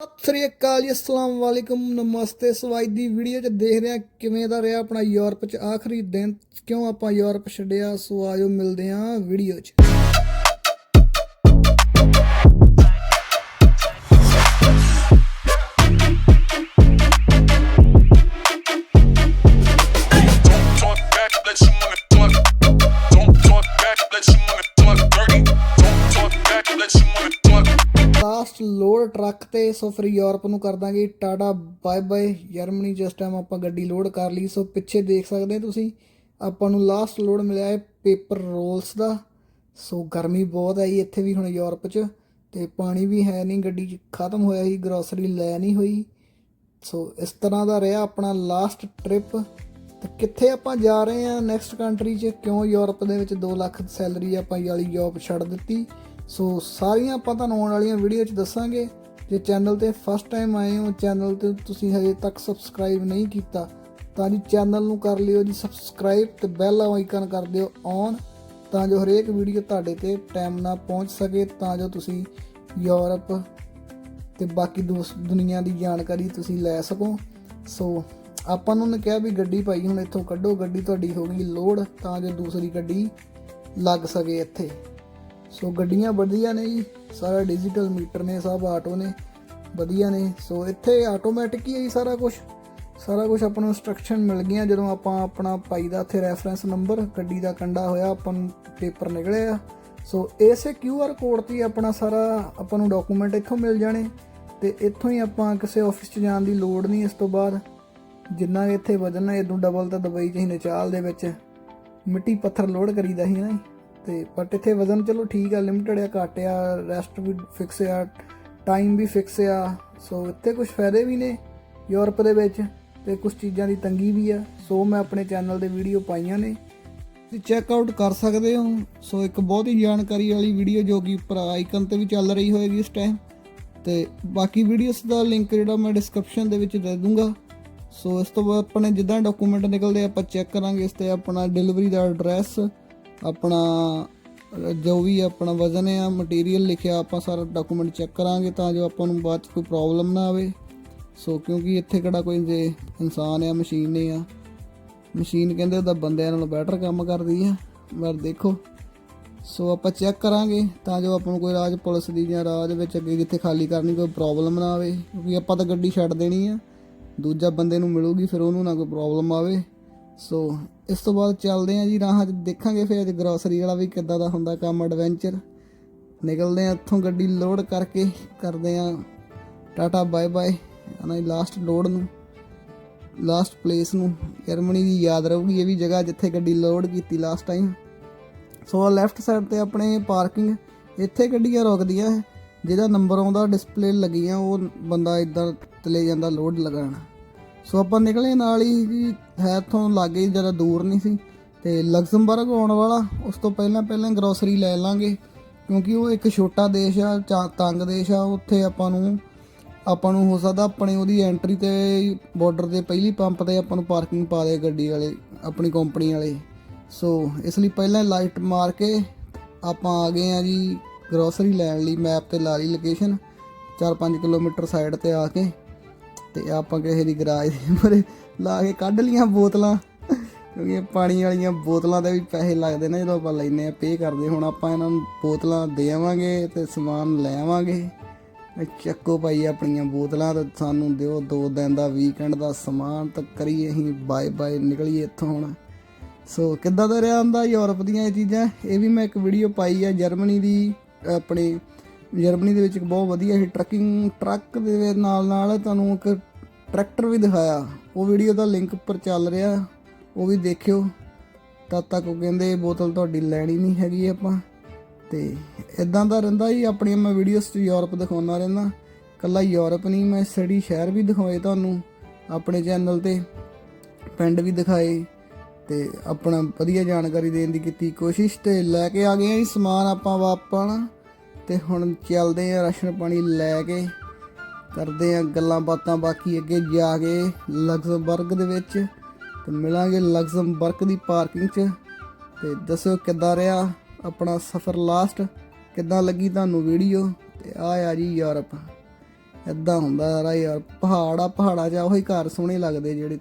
ਸਤਿ ਸ੍ਰੀ ਅਕਾਲ ਜੀ, ਅਸਲਾਮ ਵਾਲੇਕੁਮ, ਨਮਸਤੇ। ਸਵਾਈ ਦੀ ਵੀਡੀਓ 'ਚ ਦੇਖ ਰਹੇ ਹਾਂ ਕਿਵੇਂ ਦਾ ਰਿਹਾ ਆਪਣਾ ਯੂਰਪ 'ਚ ਆਖਰੀ ਦਿਨ, ਕਿਉਂ ਆਪਾਂ ਯੂਰਪ ਛੱਡਿਆ? ਸੋ ਆਜੋ ਮਿਲਦੇ ਹਾਂ ਵੀਡੀਓ 'ਚ। ਲੋਡ ਟਰੱਕ ਤੇ ਸੋ ਫਿਰ ਯੂਰਪ ਨੂੰ ਕਰ ਦਾਂਗੇ। Tata, bye bye. ਜਰਮਨੀ ਜਿਸ ਟਾਈਮ ਆਪਾਂ ਗੱਡੀ ਲੋਡ ਕਰ ਲਈ। ਸੋ ਪਿੱਛੇ ਦੇਖ ਸਕਦੇ ਤੁਸੀਂ, ਆਪਾਂ ਨੂੰ ਲਾਸਟ ਲੋਡ ਮਿਲਿਆ ਹੈ ਪੇਪਰ ਰੋਲਸ ਦਾ। ਸੋ ਗਰਮੀ ਬਹੁਤ ਆਈ ਇੱਥੇ ਵੀ ਹੁਣ ਯੂਰਪ 'ਚ ਤੇ ਪਾਣੀ ਵੀ ਹੈ ਨਹੀਂ, ਗੱਡੀ 'ਚ ਖਤਮ ਹੋਇਆ ਸੀ ਗਰੋਸਰੀ ਲੈ ਨਹੀਂ ਹੋਈ। ਸੋ ਇਸ ਤਰ੍ਹਾਂ ਦਾ ਰਿਹਾ ਆਪਣਾ ਲਾਸਟ ਟ੍ਰਿਪ ਤੇ ਕਿੱਥੇ ਆਪਾਂ ਜਾ ਰਹੇ ਹਾਂ ਨੈਕਸਟ ਕੰਟਰੀ 'ਚ? ਕਿਉਂ ਯੂਰਪ ਦੇ ਵਿੱਚ 2 ਲੱਖ ਸੈਲਰੀ ਆਪਾਂ ਵਾਲੀ ਜੌਬ ਛੱਡ ਦਿੱਤੀ? ਸੋ ਸਾਰੀਆਂ ਆਪਾਂ ਤੁਹਾਨੂੰ ਆਉਣ ਵਾਲੀਆਂ ਵੀਡੀਓ 'ਚ ਦੱਸਾਂਗੇ। ਜੇ ਚੈਨਲ ਤੇ ਫਸਟ ਟਾਈਮ ਆਏ ਹੋ ਚੈਨਲ ਤੇ ਤੁਸੀਂ ਹਜੇ ਤੱਕ ਸਬਸਕ੍ਰਾਈਬ ਨਹੀਂ ਕੀਤਾ, ਤਾਂ ਜੀ ਚੈਨਲ ਨੂੰ ਕਰ ਲਿਓ ਜੀ ਸਬਸਕ੍ਰਾਈਬ ਤੇ ਬੈਲ ਆਈਕਨ ਕਰ ਦਿਓ ਔਨ ਤਾਂ ਜੋ ਹਰੇਕ ਵੀਡੀਓ ਤੁਹਾਡੇ ਤੇ ਟਾਈਮ ਨਾਲ ਪਹੁੰਚ ਸਕੇ, ਤਾਂ ਜੋ ਤੁਸੀਂ ਯੂਰਪ ਤੇ ਬਾਕੀ ਦੂਸ, ਦੁਨੀਆ ਦੀ ਜਾਣਕਾਰੀ ਤੁਸੀਂ ਲੈ ਸਕੋ। ਸੋ ਆਪਾਂ ਨੂੰ ਨੇ ਕਿਹਾ ਵੀ ਗੱਡੀ ਭਾਈ, ਹੁਣ ਇੱਥੋਂ ਕੱਢੋ, ਗੱਡੀ ਤੁਹਾਡੀ ਹੋ ਗਈ ਲੋਡ ਤਾਂ ਜੋ ਦੂਸਰੀ ਗੱਡੀ ਲੱਗ ਸਕੇ ਇੱਥੇ। ਸੋ ਗੱਡੀਆਂ ਵਧੀਆ ਨੇ ਜੀ, ਸਾਰਾ ਡਿਜੀਟਲ ਮੀਟਰ ਨੇ, ਸਭ ਆਟੋ ਨੇ, ਵਧੀਆ ਨੇ। ਸੋ ਇੱਥੇ ਆਟੋਮੈਟਿਕ ਹੀ ਹੈ ਜੀ ਸਾਰਾ ਕੁਝ ਸਾਰਾ ਕੁਝ ਆਪਾਂ ਨੂੰ ਇੰਸਟਰਕਸ਼ਨ ਮਿਲ ਗਈਆਂ, ਜਦੋਂ ਆਪਾਂ ਆਪਣਾ ਪਾਈ ਦਾ ਇੱਥੇ ਰੈਫਰੈਂਸ ਨੰਬਰ ਗੱਡੀ ਦਾ ਕੰਡਾ ਹੋਇਆ, ਆਪਾਂ ਨੂੰ ਪੇਪਰ ਨਿਕਲਿਆ ਸੋ ਇਸੇ QR ਕੋਡ ਤੇ ਹੀ ਆਪਣਾ ਸਾਰਾ ਆਪਾਂ ਨੂੰ ਡਾਕੂਮੈਂਟ ਇੱਥੋਂ ਮਿਲ ਜਾਣੇ। ਤੇ ਇੱਥੋਂ ਹੀ ਆਪਾਂ ਕਿਸੇ ਆਫਿਸ 'ਚ ਜਾਣ ਦੀ ਲੋੜ ਨਹੀਂ ਇਸ ਤੋਂ ਬਾਅਦ। ਜਿੰਨਾ ਇੱਥੇ ਵਜਨ ਹੈ ਇਦੋਂ ਡਬਲ ਤਾਂ ਦੁਬਈ 'ਚ ਹੀ ਨਚਾਲ ਦੇ ਵਿੱਚ। ਮਿੱਟੀ ਪੱਥਰ ਲੋਡ ਕਰੀਦਾ ਸੀ ਨਾ ਜੀ। ਤੇ ਬਟ ਇੱਥੇ ਵਜ਼ਨ ਚਲੋ ਠੀਕ ਆ ਲਿਮਟਡ ਆ, ਘੱਟ ਆ ਰੈਸਟ ਵੀ ਫਿਕਸ ਆ ਟਾਈਮ ਵੀ ਫਿਕਸ ਆ ਸੋ ਇੱਥੇ ਕੁਝ ਫਾਇਦੇ ਵੀ ਨੇ ਯੂਰਪ ਦੇ ਵਿੱਚ ਤੇ ਕੁਝ ਚੀਜ਼ਾਂ ਦੀ ਤੰਗੀ ਵੀ ਆ ਸੋ ਮੈਂ ਆਪਣੇ ਚੈਨਲ ਦੇ ਵੀਡੀਓ ਪਾਈਆਂ ਨੇ। ਤੁਸੀਂ ਚੈੱਕ ਆਊਟ ਕਰ ਸਕਦੇ ਹੋ ਸੋ ਇੱਕ ਬਹੁਤ ਹੀ ਜਾਣਕਾਰੀ ਵਾਲੀ ਵੀਡੀਓ ਜੋ ਕਿ ਉੱਪਰ ਆਈਕਨ ਤੇ ਵੀ ਚੱਲ ਰਹੀ ਹੋਏਗੀ ਇਸ ਟਾਈਮ ਤੇ ਬਾਕੀ ਵੀਡੀਓਜ਼ ਦਾ ਲਿੰਕ ਜਿਹੜਾ ਮੈਂ ਡਿਸਕ੍ਰਿਪਸ਼ਨ ਦੇ ਵਿੱਚ ਦੇ ਦੂੰਗਾ ਸੋ ਇਸ ਤੋਂ ਬਾਅਦ ਆਪਣੇ ਜਿੱਦਾਂ ਡਾਕੂਮੈਂਟ ਨਿਕਲਦੇ ਆਪਾਂ ਚੈੱਕ ਕਰਾਂਗੇ ਇਸ ਤੇ ਆਪਣਾ ਡਿਲੀਵਰੀ ਦਾ ਐਡਰੈਸ ਆਪਣਾ, ਜੋ ਵੀ ਆਪਣਾ ਵਜ਼ਨ ਆ ਮਟੀਰੀਅਲ ਲਿਖਿਆ, ਆਪਾਂ ਸਾਰਾ ਡਾਕੂਮੈਂਟ ਚੈੱਕ ਕਰਾਂਗੇ ਤਾਂ ਜੋ ਆਪਾਂ ਨੂੰ ਬਾਅਦ ਚ ਕੋਈ ਪ੍ਰੋਬਲਮ ਨਾ ਆਵੇ। ਸੋ ਕਿਉਂਕਿ ਇੱਥੇ ਕਿਹੜਾ ਕੋਈ ਜੇ ਇਨਸਾਨ ਆ ਮਸ਼ੀਨ ਨਹੀਂ ਆ। ਮਸ਼ੀਨ ਕਹਿੰਦੇ ਉਹਦਾ ਬੰਦਿਆਂ ਨਾਲੋਂ ਬੈਟਰ ਕੰਮ ਕਰਦੀ ਆ। ਪਰ ਦੇਖੋ ਸੋ ਆਪਾਂ ਚੈੱਕ ਕਰਾਂਗੇ ਤਾਂ ਜੋ ਆਪਾਂ ਨੂੰ ਕੋਈ ਰਾਜ ਪੁਲਿਸ ਦੀ ਜਾਂ ਰਾਜ ਵਿੱਚ ਅੱਗੇ ਜਿੱਥੇ ਖਾਲੀ ਕਰਨੀ ਕੋਈ ਪ੍ਰੋਬਲਮ ਨਾ ਆਵੇ। ਕਿਉਂਕਿ ਆਪਾਂ ਤਾਂ ਗੱਡੀ ਛੱਡ ਦੇਣੀ ਆ। ਦੂਜਾ ਬੰਦੇ ਨੂੰ ਮਿਲੂਗੀ, ਫਿਰ ਉਹਨੂੰ ਨਾ ਕੋਈ ਪ੍ਰੋਬਲਮ ਆਵੇ। ਸੋ ਇਸ ਤੋਂ ਬਾਅਦ ਚੱਲਦੇ ਆ ਜੀ, ਰਾਹ 'ਚ ਦੇਖਾਂਗੇ ਫਿਰ ਅੱਜ ਗਰੋਸਰੀ ਵਾਲਾ ਵੀ ਕਿੱਦਾਂ ਦਾ ਹੁੰਦਾ ਕੰਮ ਐਡਵੈਂਚਰ ਨਿਕਲਦੇ ਆ ਇੱਥੋਂ ਗੱਡੀ ਲੋਡ ਕਰਕੇ, ਕਰਦੇ ਆ ਟਾਟਾ ਬਾਏ ਬਾਏ ਆਨਾ ਲਾਸਟ ਲੋਡ ਨੂੰ ਲਾਸਟ ਪਲੇਸ ਨੂੰ। ਜਰਮਨੀ ਦੀ ਯਾਦ ਰਹੂਗੀ ਇਹ ਵੀ ਜਗ੍ਹਾ ਜਿੱਥੇ ਗੱਡੀ ਲੋਡ ਕੀਤੀ last time so left side ਤੇ ਆਪਣੇ ਪਾਰਕਿੰਗ ਇੱਥੇ ਗੱਡੀਆਂ ਰੁਕਦੀਆਂ, ਜਿਹਦਾ ਨੰਬਰ ਆਉਂਦਾ ਡਿਸਪਲੇ ਲੱਗੀਆਂ, ਉਹ ਬੰਦਾ ਇਦਾਂ ਚਲੇ ਜਾਂਦਾ ਲੋਡ ਲਗਾਉਣ। ਸੋ ਆਪਾਂ ਨਿਕਲੇ ਨਾਲ ਹੀ ਜੀ, ਹੈ ਇੱਥੋਂ ਲਾਗੇ ਹੀ ਜ਼ਿਆਦਾ ਦੂਰ ਨਹੀਂ ਸੀ। ਤੇ ਲਗਜ਼ਮਬਰਗ ਆਉਣ ਵਾਲਾ, ਉਸ ਤੋਂ ਪਹਿਲਾਂ ਪਹਿਲਾਂ ਗਰੋਸਰੀ ਲੈ ਲਾਂਗੇ। ਕਿਉਂਕਿ ਉਹ ਇੱਕ ਛੋਟਾ ਦੇਸ਼ ਆ, ਚਾ- ਤੰਗ ਦੇਸ਼ ਆ, ਉੱਥੇ ਆਪਾਂ ਨੂੰ ਆਪਾਂ ਨੂੰ ਹੋ ਸਕਦਾ ਆਪਣੇ ਉਹਦੀ ਐਂਟਰੀ ਤੇ ਬਾਰਡਰ ਦੇ ਪਹਿਲੀ ਪੰਪ ਤੇ ਆਪਾਂ ਨੂੰ ਪਾਰਕਿੰਗ ਪਾ ਦੇ ਗੱਡੀ ਵਾਲੇ, ਆਪਣੀ ਕੰਪਨੀ ਵਾਲੇ। ਸੋ ਇਸ ਲਈ ਪਹਿਲਾਂ ਲਾਈਟ ਮਾਰ ਕੇ ਆਪਾਂ ਆ ਗਏ ਆ ਜੀ ਗਰੋਸਰੀ ਲੈਣ ਲਈ ਮੈਪ ਤੇ ਲਾ ਲਈ ਲੋਕੇਸ਼ਨ 4-5 ਕਿਲੋਮੀਟਰ ਸਾਈਡ ਤੇ ਆ ਕੇ ਤੇ ਆਪਾਂ ਕਿਸੇ ਦੀ ਗਰਾਜ ਦੇ ਮਰੇ ਲਾ ਕੇ ਕੱਢ ਲੀਆਂ ਬੋਤਲਾਂ। ਕਿਉਂਕਿ ਪਾਣੀ ਵਾਲੀਆਂ ਬੋਤਲਾਂ ਦੇ ਵੀ ਪੈਸੇ ਲੱਗਦੇ ਨੇ ਜਦੋਂ ਆਪਾਂ ਲੈਨੇ ਆ ਪੇ ਕਰਦੇ। ਹੁਣ ਆਪਾਂ ਇਹਨਾਂ ਨੂੰ ਬੋਤਲਾਂ ਦੇਵਾਂਗੇ ਤੇ ਸਮਾਨ ਲੈ ਆਵਾਂਗੇ। ਚੱਕੋ ਭਾਈ ਆਪਣੀਆਂ ਬੋਤਲਾਂ ਤੇ ਸਾਨੂੰ ਦਿਓ। ਦੋ ਦਿਨ ਦਾ ਵੀਕਐਂਡ ਦਾ ਸਮਾਨ ਤਾਂ ਕਰੀਏ ਅਸੀਂ ਬਾਏ ਬਾਏ ਨਿਕਲੀਏ ਇੱਥੋਂ ਹੁਣ। ਸੋ ਕਿੱਦਾਂ ਦਾ ਰਿਹਾ ਹੁੰਦਾ ਯੂਰਪ ਦੀਆਂ ਇਹ ਚੀਜ਼ਾਂ? ਇਹ ਵੀ ਮੈਂ ਇੱਕ ਵੀਡੀਓ ਪਾਈ ਆ, ਜਰਮਨੀ ਦੀ, ਆਪਣੇ ਜਰਮਨੀ ਦੇ ਵਿੱਚ ਇੱਕ ਬਹੁਤ ਵਧੀਆ ਹੀ ਟਰੱਕਿੰਗ ਟਰੱਕ ਦੇ ਨਾਲ ਨਾਲ ਤੁਹਾਨੂੰ ਇੱਕ ਟਰੈਕਟਰ ਵੀ ਦਿਖਾਇਆ। ਉਹ ਵੀਡੀਓ ਦਾ ਲਿੰਕ ਉੱਪਰ ਚੱਲ ਰਿਹਾ। ਉਹ ਵੀ ਦੇਖਿਓ। ਤਦ ਤੱਕ ਉਹ ਕਹਿੰਦੇ ਬੋਤਲ ਤੁਹਾਡੀ ਲੈਣੀ ਨਹੀਂ ਹੈਗੀ ਆਪਾਂ। ਤੇ ਇਦਾਂ ਦਾ ਰਹਿੰਦਾ ਹੀ ਆਪਣੀਆਂ ਮੈਂ ਵੀਡੀਓਜ਼ 'ਚ ਯੂਰਪ ਦਿਖਾਉਂਦਾ ਰਹਿੰਦਾ। ਕੱਲਾ ਯੂਰਪ ਨਹੀਂ, ਮੈਂ ਸੜੀ ਸ਼ਹਿਰ ਵੀ ਦਿਖਾਏ ਤੁਹਾਨੂੰ। ਆਪਣੇ ਚੈਨਲ ਤੇ ਪਿੰਡ ਵੀ ਦਿਖਾਏ। ਤੇ ਆਪਣਾ ਵਧੀਆ ਜਾਣਕਾਰੀ ਦੇਣ ਦੀ ਕੀਤੀ ਕੋਸ਼ਿਸ਼ ਤੇ ਲੈ ਕੇ ਆ ਗਏ ਆ ਜੀ। ਸਮਾਨ ਆਪਾਂ ਵਾਪਣ ਤੇ ਹੁਣ ਚੱਲਦੇ ਆ ਰਾਸ਼ਨ ਪਾਣੀ ਲੈ ਕੇ, ਕਰਦੇ ਆ ਗੱਲਾਂ ਬਾਤਾਂ, ਬਾਕੀ ਅੱਗੇ ਜਾ ਕੇ ਲਗਜ਼ਮਬਰਗ ਦੇ ਵਿੱਚ ਤੇ ਮਿਲਾਂਗੇ ਲਗਜ਼ਮਬਰਗ ਦੀ ਪਾਰਕਿੰਗ 'ਚ। ਤੇ ਦੱਸਿਓ ਕਿੱਦਾਂ ਰਿਹਾ ਆਪਣਾ ਸਫ਼ਰ ਲਾਸਟ? ਕਿੱਦਾਂ ਲੱਗੀ ਤੁਹਾਨੂੰ ਵੀਡੀਓ? ਤੇ ਆ ਆ ਜੀ ਯੂਰਪ। ਏਦਾਂ ਹੁੰਦਾ ਯਾਰ ਯਾਰ, ਪਹਾੜ ਆ, ਪਹਾੜਾਂ 'ਚ ਉਹੀ ਘਰ ਸੋਹਣੇ ਲੱਗਦੇ ਜਿਹੜੇ